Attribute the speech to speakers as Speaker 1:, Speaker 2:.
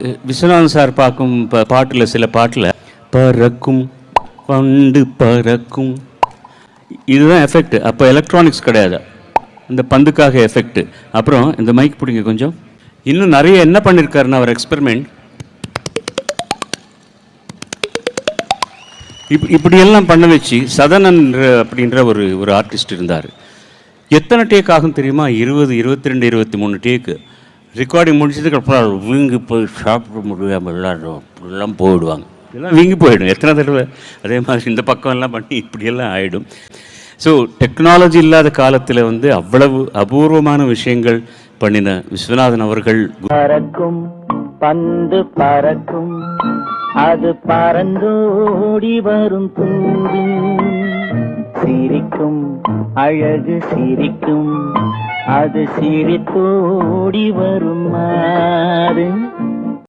Speaker 1: Viswanathan sir பார்க்கும் ப- சில பாட்டில் பறக்கும் பண்டு பறக்கும். இதுதான் எஃபெக்ட் அப்போ எலக்ட்ரானிக்ஸ் கிடையாது. இந்த பந்துக்காக எஃபெக்ட் அப்புறம் இந்த மைக் பிடிங்க கொஞ்சம். இன்னும் நிறைய என்ன பண்ணியிருக்காருன்னா அவர் எக்ஸ்பெரிமெண்ட் இப் இப்படியெல்லாம் பண்ண வச்சு சதனன் அப்படின்ற ஒரு ஒரு ஆர்டிஸ்ட் இருந்தார். எத்தனை டேக் ஆகும் தெரியுமா? இருபது இருபத்தி ரெண்டு இருபத்தி மூணு டேக்கு ரெக்கார்டிங் முடிச்சதுக்கு அப்புறம் வீங்கி போய் சாப்பிட முடியாமல் எல்லாரும் இப்படிலாம் போயிடுவாங்க. இதெல்லாம் வீங்கி போயிடும் எத்தனை தடவை? அதே மாதிரி இந்த பக்கம் எல்லாம் பண்ணி இப்படியெல்லாம் ஆகிடும் ஸோ டெக்னாலஜி இல்லாத காலத்தில் வந்து அவ்வளவு அபூர்வமான விஷயங்கள் பண்ணின விஸ்வநாதன் அவர்கள்
Speaker 2: பறக்கும் பந்து பறக்கும் அது பறந்தோடி வரும் சிரிக்கும் அழகு சிரிக்கும். அது சிரித்தோடி வருமா?